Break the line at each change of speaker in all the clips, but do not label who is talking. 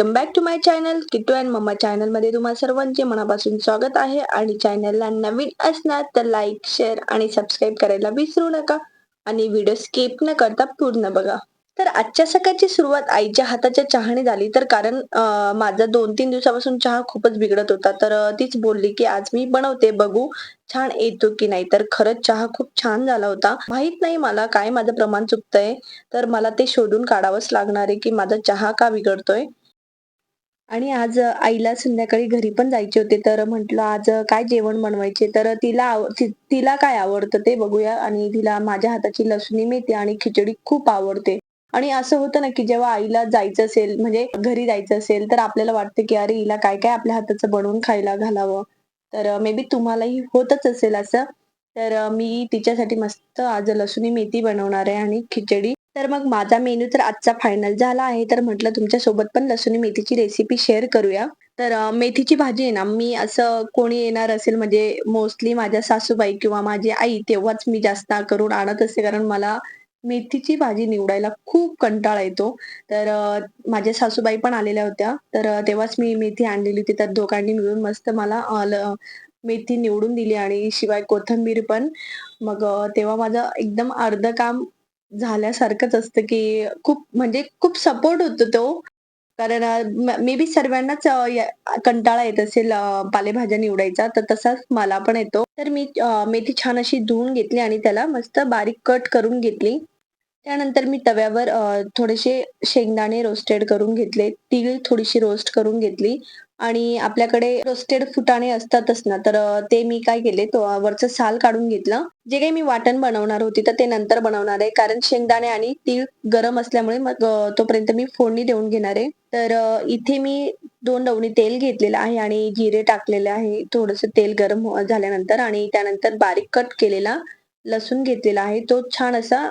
Welcome back to my channel Kittu and mamma चॅनलमध्ये तुम्हा सर्वांचे मनापासून स्वागत आहे. आणि चॅनलला नवीन असणार तर लाईक शेअर आणि सबस्क्राईब करायला विसरू नका. आणि व्हिडिओ स्किप न करता पूर्ण बघा. तर आजच्या सकाळची सुरुवात आईच्या हाताच्या चहाने झाली. तर कारण माझा दोन तीन दिवसापासून चहा खूपच बिघडत होता. तर तीच बोलली की आज मी बनवते बघू छान येतो की नाही. तर खरंच चहा खूप छान झाला होता. माहीत नाही मला काय माझं प्रमाण चुकतंय. तर मला ते शोधून काढावंच लागणार आहे की माझा चहा का बिघडतोय. आणि आज आईला संध्याकाळी घरी पण जायचे होते तर म्हंटल आज काय जेवण बनवायचे? तर तिला आव- ति- तिला काय आवडतं ते बघूया आणि तिला माझ्या हाताची लसणी मेथी आणि खिचडी खूप आवडते. आणि असं होतं ना की जेव्हा आईला जायचं असेल म्हणजे घरी जायचं असेल तर आपल्याला वाटतं की अरे हिला काय काय आपल्या हाताचं बनवून खायला घालावं? तर मे बी तुम्हालाही होतच असेल असं. तर मी तिच्यासाठी मस्त आज लसुणी मेथी बनवणार आहे आणि खिचडी तर मग माझा मेनू तर आजचा फायनल झाला आहे. तर म्हटलं तुमच्यासोबत पण लसूण मेथीची रेसिपी शेअर करूया. तर मेथीची भाजी आहे ना मी असं कोणी येणार असेल म्हणजे मोस्टली माझ्या सासूबाई किंवा माझी आई तेव्हाच मी जास्त करून आणत असते. कारण मला मेथीची भाजी निवडायला खूप कंटाळा येतो. तर माझ्या सासूबाई पण आलेल्या होत्या. तर तेव्हाच मी मेथी आणलेली होती. तर दोघांनी मिळून मस्त मला मेथी निवडून दिली आणि शिवाय कोथिंबीर पण. मग तेव्हा माझं एकदम अर्ध काम झाल्यासारखंच असतं की खूप म्हणजे खूप सपोर्ट होतो तो. कारण मे बी सर्वांनाच अ, या- कंटाळा येत असेल अ, पालेभाज्या निवडायचा तर तसाच मला पण येतो. तर मी अ, मेथी छान अशी धुवून घेतली आणि त्याला मस्त बारीक कट करून घेतली. त्यानंतर मी तव्यावर अ, थोडेसे शेंगदाणे रोस्टेड करून घेतले. तीळ थोडीशी रोस्ट करून घेतली. आणि आपल्याकडे रोस्टेड फुटाणे असतातच ना तर ते मी काय केले तो वरचं साल काढून घेतलं. जे काही मी वाटण बनवणार होती तर ते नंतर बनवणार आहे कारण शेंगदाणे आणि तीळ गरम असल्यामुळे मग तोपर्यंत मी फोडणी देऊन घेणार आहे. तर इथे मी दोन डवणी तेल घेतलेलं आहे आणि जिरे टाकलेले आहे. थोडस तेल गरम हो-, झाल्यानंतर आणि त्यानंतर बारीक कट केलेला लसूण घेतलेला आहे. तो छान असा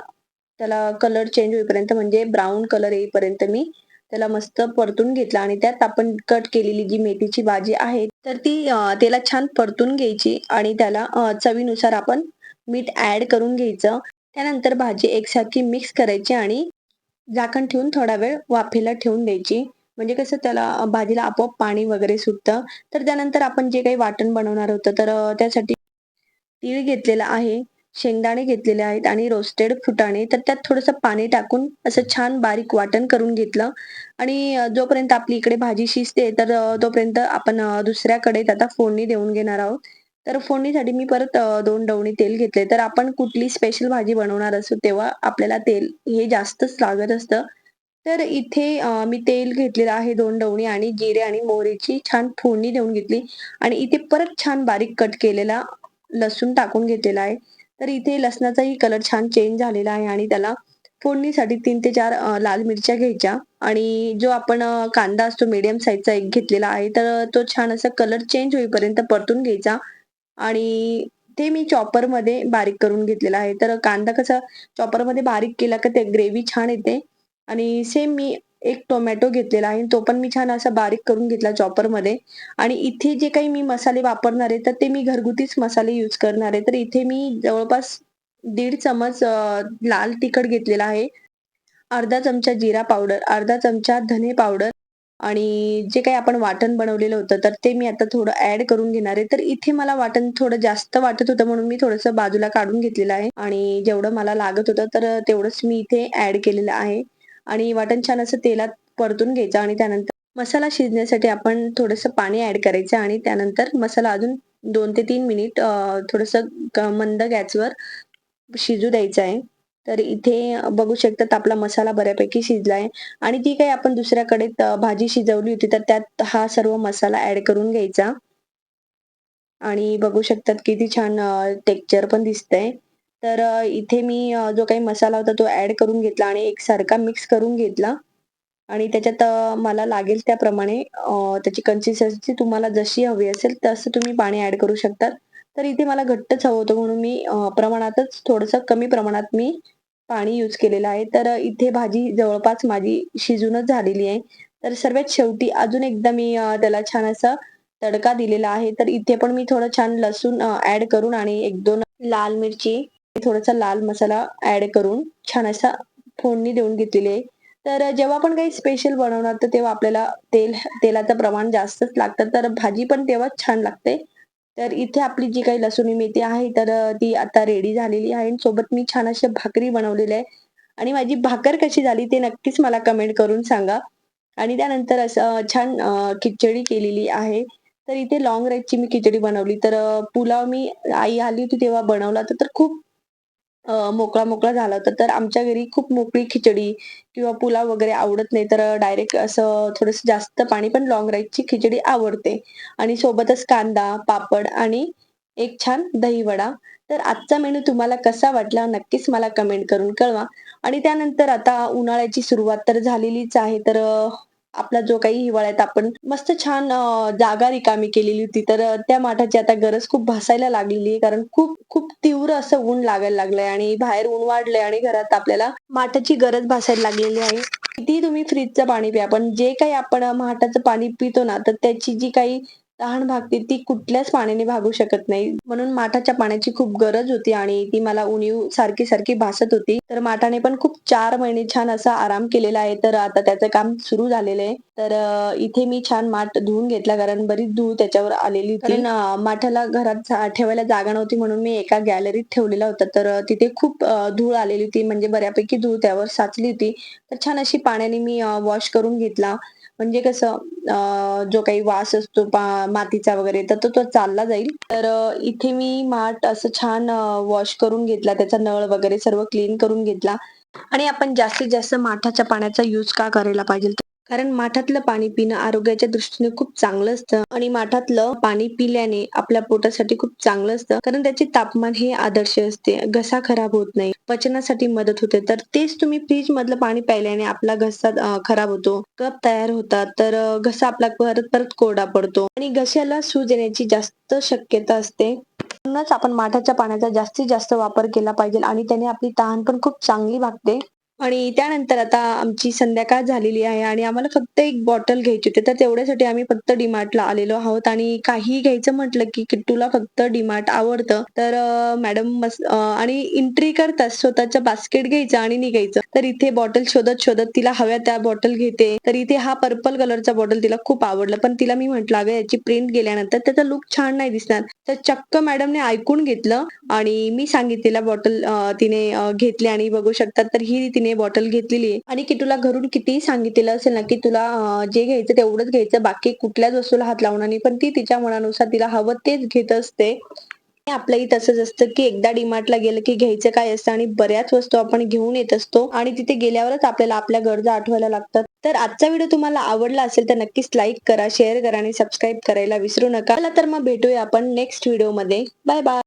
त्याला कलर चेंज होईपर्यंत म्हणजे ब्राऊन कलर येईपर्यंत मी त्याला मस्त परतून घेतला आणि त्यात आपण कट केलेली जी मेथीची भाजी आहे तर ती त्याला छान परतून घ्यायची आणि त्याला चवीनुसार आपण मीठ ऍड करून घ्यायचं. त्यानंतर भाजी एकसारखी मिक्स करायची आणि झाकण ठेवून थोडा वेळ वाफेला ठेवून द्यायची. म्हणजे कसं त्याला भाजीला आपोआप पाणी वगैरे सुटतं. तर त्यानंतर आपण जे काही वाटण बनवणार होतं तर त्यासाठी तीळ घेतलेला आहे. शेंगदाणे घेतलेले आहेत आणि रोस्टेड फुटाणे. तर त्यात थोडंसं पाणी टाकून असं छान बारीक वाटण करून घेतलं. आणि जोपर्यंत आपली इकडे भाजी शिजते तर तोपर्यंत आपण दुसऱ्याकडे आता फोडणी देऊन घेणार आहोत. तर फोडणीसाठी मी परत दोन डवणी तेल घेतले. तर आपण कुठली स्पेशल भाजी बनवणार असू तेव्हा आपल्याला तेल हे जास्तच लागत असतं. तर इथे मी तेल घेतलेलं आहे दोन डवणी आणि जिरे आणि मोहरीची छान फोडणी देऊन घेतली. आणि इथे परत छान बारीक कट केलेला लसूण टाकून घेतलेला आहे. तर इथे लसणाचाही कलर छान चेंज झालेला आहे आणि त्याला फोडणीसाठी तीन ते चार लाल मिरच्या घ्यायच्या. आणि जो आपण कांदा असतो मीडियम साईजचा एक घेतलेला आहे तर तो छान असा कलर चेंज होईपर्यंत परतून घ्यायचा. आणि ते मी चॉपरमध्ये बारीक करून घेतलेला आहे. तर कांदा कसा चॉपरमध्ये बारीक केला का ते ग्रेव्ही छान येते. आणि सेम मी एक टोमॅटो घेतलेला आहे. तो पण मी छान असा बारीक करून घेतला चॉपरमध्ये आणि इथे जे काही मी मसाले वापरणार आहे तर ते मी घरगुतीच मसाले यूज करणार आहे. तर इथे मी जवळपास दीड चमच लाल तिखट घेतलेला आहे. अर्धा चमचा जिरा पावडर अर्धा चमचा धने पावडर आणि जे काही आपण वाटण बनवलेलं होतं तर ते मी आता थोडं ऍड करून घेणार आहे. तर इथे मला वाटण थोडं जास्त वाटत होतं म्हणून मी थोडंसं बाजूला काढून घेतलेलं आहे. आणि जेवढं मला लागत होतं तर तेवढंच मी इथे ऍड केलेलं आहे. आणि वाटण छान असं तेलात परतून घ्यायचं आणि त्यानंतर मसाला शिजण्यासाठी आपण थोडंसं पाणी ऍड करायचं आणि त्यानंतर मसाला अजून दोन ते तीन मिनिट थोडस मंद गॅसवर शिजू द्यायचा आहे. तर इथे बघू शकतात आपला मसाला बऱ्यापैकी शिजलाय. आणि जी काही आपण दुसऱ्याकडे भाजी शिजवली होती तर त्यात हा सर्व मसाला ऍड करून घ्यायचा. आणि बघू शकतात किती छान टेक्चर पण दिसतंय. तर इथे मी जो काही मसाला होता तो ऍड करून घेतला आणि एकसारखा मिक्स करून घेतला. आणि त्याच्यात मला लागेल त्याप्रमाणे त्याची कन्सिस्टन्सी तुम्हाला जशी हवी असेल तसं तुम्ही पाणी ऍड करू शकतात. तर इथे मला घट्टच हवं होतं म्हणून मी प्रमाणातच थोडंसं कमी प्रमाणात मी पाणी यूज केलेलं आहे. तर इथे भाजी जवळपास माझी शिजूनच झालेली आहे. तर सर्वात शेवटी अजून एकदा मी त्याला छान असा तडका दिलेला आहे. तर इथे पण मी थोडं छान लसूण ऍड करून आणि एक दोन लाल मिरची थोडासा लाल मसाला ऍड करून छान असा फोडणी देऊन घेतलेली आहे. तर जेव्हा पण काही स्पेशल बनवणार तर तेव्हा आपल्याला तेल तेलाचं प्रमाण जास्तच लागतं. तर भाजी पण तेव्हाच छान लागते. तर इथे आपली जी काही लसुणी मेथी आहे तर ती आता रेडी झालेली आहे. आणि सोबत मी छान अशी भाकरी बनवलेली आहे. आणि माझी भाकर कशी झाली ते नक्कीच मला कमेंट करून सांगा. आणि त्यानंतर असं छान खिचडी केलेली आहे. तर इथे लॉंग राईसची मी खिचडी बनवली. तर पुलाव मी आई आली होती तेव्हा बनवला तर खूप मोकळा मोकळा झाला होता. तर आमच्या घरी खूप मोकळी खिचडी किंवा पुलाव वगैरे आवडत नाही. तर डायरेक्ट असं थोडंसं जास्त पाणी पण लॉंग राईसची खिचडी आवडते. आणि सोबतच कांदा पापड आणि एक छान दहीवडा तर आजचा मेनू तुम्हाला कसा वाटला नक्कीच मला कमेंट करून कळवा. आणि त्यानंतर आता उन्हाळ्याची सुरुवात तर झालेलीच आहे. तर आपला जो काही हिवाळ्यात आपण मस्त छान जागा रिकामी केलेली होती. तर त्या माठाची आता गरज खूप भासायला लागलेली आहे. कारण खूप खूप तीव्र असं ऊन लागायला लागलंय आणि बाहेर ऊन वाढलंय आणि घरात आपल्याला माठाची गरज भासायला लागलेली आहे. किती तुम्ही फ्रीजचं पाणी प्या पण जे काही आपण माठाचं पाणी पितो ना तर त्याची जी काही तहान भागते ती कुठल्याच पाण्याने भागू शकत नाही. म्हणून माठाच्या पाण्याची खूप गरज होती आणि ती मला उणीव सारखी सारखी भासत होती. तर माठाने पण खूप चार महिने छान असा आराम केलेला आहे. तर आता त्याचं काम सुरू झालेलं आहे. तर इथे मी छान माठ धुवून घेतला कारण बरीच धूळ त्याच्यावर आलेली होती. कारण माठाला घरात ठेवायला जागा नव्हती म्हणून मी एका गॅलरीत ठेवलेला होता. तर तिथे खूप धूळ आलेली होती. म्हणजे बऱ्यापैकी धूळ त्यावर साचली होती. तर छान अशी पाण्याने मी वॉश करून घेतला. म्हणजे कसं जो काही वास असतो मातीचा वगैरे तर तो तो चालला जाईल. तर इथे मी माठ असं छान वॉश करून घेतला. त्याचा नळ वगैरे सर्व क्लीन करून घेतला. आणि आपण जास्तीत जास्त माठाच्या पाण्याचा यूज का करायला पाहिजे? कारण माठातलं पाणी पिणं आरोग्याच्या दृष्टीने खूप चांगलं असतं आणि माठातलं पाणी पिल्याने आपल्या पोटासाठी खूप चांगलं असतं. कारण त्याचे तापमान हे आदर्श असते. घसा खराब होत नाही. पचनासाठी मदत होते. तर तेच तुम्ही फ्रीज मधलं पाणी प्यायल्याने आपला घसा खराब होतो. कप तयार होतात. तर घसा आपला परत परत कोरडा पडतो. आणि घशाला सूज येण्याची जास्त शक्यता असते. म्हणूनच आपण माठाच्या पाण्याचा जास्तीत जास्त वापर केला पाहिजे आणि त्याने आपली तहान पण खूप चांगली भागते आणि त्यानंतर आता आमची संध्याकाळ झालेली आहे आणि आम्हाला फक्त एक बॉटल घ्यायची होती. तर तेवढ्यासाठी आम्ही फक्त डीमार्टला आलेलो आहोत आणि काही घ्यायचं म्हटलं की किट्टूला फक्त डीमार्ट आवडतं. तर मॅडम मस्त आणि एंट्री करतात स्वतःच्या बास्केट घ्यायचं आणि निघायचं. तर इथे बॉटल शोधत शोधत तिला हव्या त्या बॉटल घेते. तर इथे हा पर्पल कलरचा बॉटल तिला खूप आवडला. पण तिला मी म्हटलं अगं याची प्रिंट गेल्यानंतर त्याचा लुक छान नाही दिसणार. तर चक्क मॅडमने ऐकून घेतलं आणि मी सांगितलेला बॉटल तिने घेतली आणि बघू शकतात तर ही तिने बॉटल घेतलेली आणि की तुला घरून कितीही सांगितलेलं असेल ना की तुला जे घ्यायचं तेवढंच घ्यायचं बाकी कुठल्याच वस्तूला हात लावणार नाही. पण ती तिच्या मनानुसार तिला हवं तेच घेत असते. आपलंही तसंच असतं की एकदा डीमार्टला गेलं की घ्यायचं काय असतं आणि बऱ्याच वस्तू आपण घेऊन येत असतो. आणि तिथे गेल्यावरच आपल्याला आपल्या गरजा आठवायला लागतात. तर आजचा व्हिडिओ तुम्हाला आवडला असेल तर नक्कीच लाईक करा शेअर करा आणि सबस्क्राईब करायला विसरू नका. तर मग भेटूया आपण नेक्स्ट व्हिडिओमध्ये. Bye bye